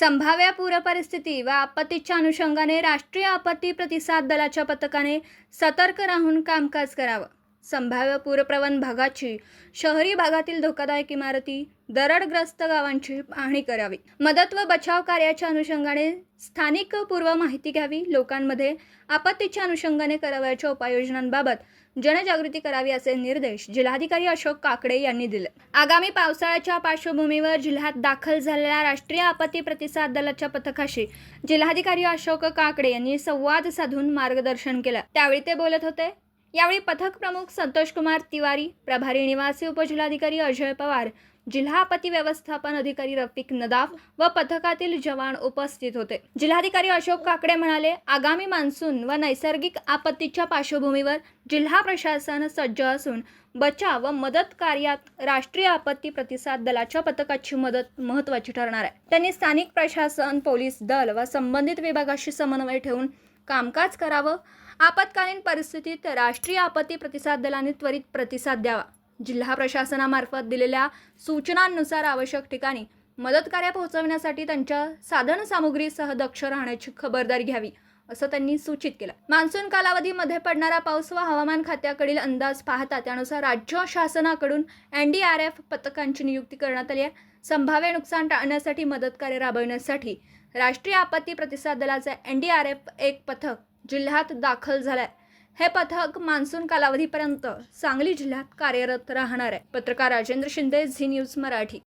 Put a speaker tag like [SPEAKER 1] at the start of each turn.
[SPEAKER 1] संभाव्य पूरपरिस्थिती व आपत्तीच्या अनुषंगाने राष्ट्रीय आपत्ती प्रतिसाद दलाच्या पथकाने सतर्क राहून कामकाज करावं. संभाव्य पूरप्रवण भागाची शहरी भागातील धोकादायक इमारती दरडग्रस्त गावांची पाहणी करावी. मदत व बचाव कार्याच्या अनुषंगाने स्थानिक पूर्व माहिती घ्यावी. लोकांमध्ये आपत्तीच्या अनुषंगाने करावयाच्या उपाययोजनांबाबत जनजागृती करावी असे निर्देश जिल्हाधिकारी अशोक काकडे यांनी दिले. आगामी पावसाळ्याच्या पार्श्वभूमीवर जिल्ह्यात दाखल झालेल्या राष्ट्रीय आपत्ती प्रतिसाद दलाच्या पथकाशी जिल्हाधिकारी अशोक काकडे यांनी संवाद साधून मार्गदर्शन केलं. त्यावेळी ते बोलत होते यावेळी पथक प्रमुख संतोष कुमार तिवारी प्रभारी निवासी उपजिल्हाधिकारी अजय पवार जिल्हा आपत्ती व्यवस्थापन अधिकारी रफिक नदाफ व पथकातील जवान उपस्थित होते. जिल्हाधिकारी अशोक काकडे म्हणाले आगामी मान्सून व नैसर्गिक आपत्तीच्या पार्श्वभूमीवर जिल्हा प्रशासन सज्ज असून बचाव व मदत कार्यात राष्ट्रीय आपत्ती प्रतिसाद दलाच्या पथकाची मदत महत्त्वाची ठरणार आहे. त्यांनी स्थानिक प्रशासन पोलीस दल व संबंधित विभागाशी समन्वय ठेवून कामकाज करावं आपत्कालीन परिस्थितीत राष्ट्रीय आपत्ती प्रतिसाद दलाने त्वरित प्रतिसाद द्यावा. जिल्हा प्रशासनामार्फत दिलेल्या सूचनांनुसार आवश्यक ठिकाणी मदत कार्य पोहोचवण्यासाठी त्यांच्या साधनसामुग्रीसह दक्ष राहण्याची खबरदारी घ्यावी असं त्यांनी सूचित केलं. मान्सून कालावधीमध्ये पडणारा पाऊस व हवामान खात्याकडील अंदाज पाहता त्यानुसार राज्य शासनाकडून एन डी आर एफ पथकांची नियुक्ती करण्यात आली आहे. संभाव्य नुकसान टाळण्यासाठी मदत कार्य राबविण्यासाठी राष्ट्रीय आपत्ती प्रतिसाद दलाचं एन डी आर एफ एक पथक जिल्ह्यात दाखल झालाय. हे पथक मान्सून कालावधीपर्यंत सांगली जिल्ह्यात कार्यरत राहणार आहे. पत्रकार राजेंद्र शिंदे झी न्यूज मराठी.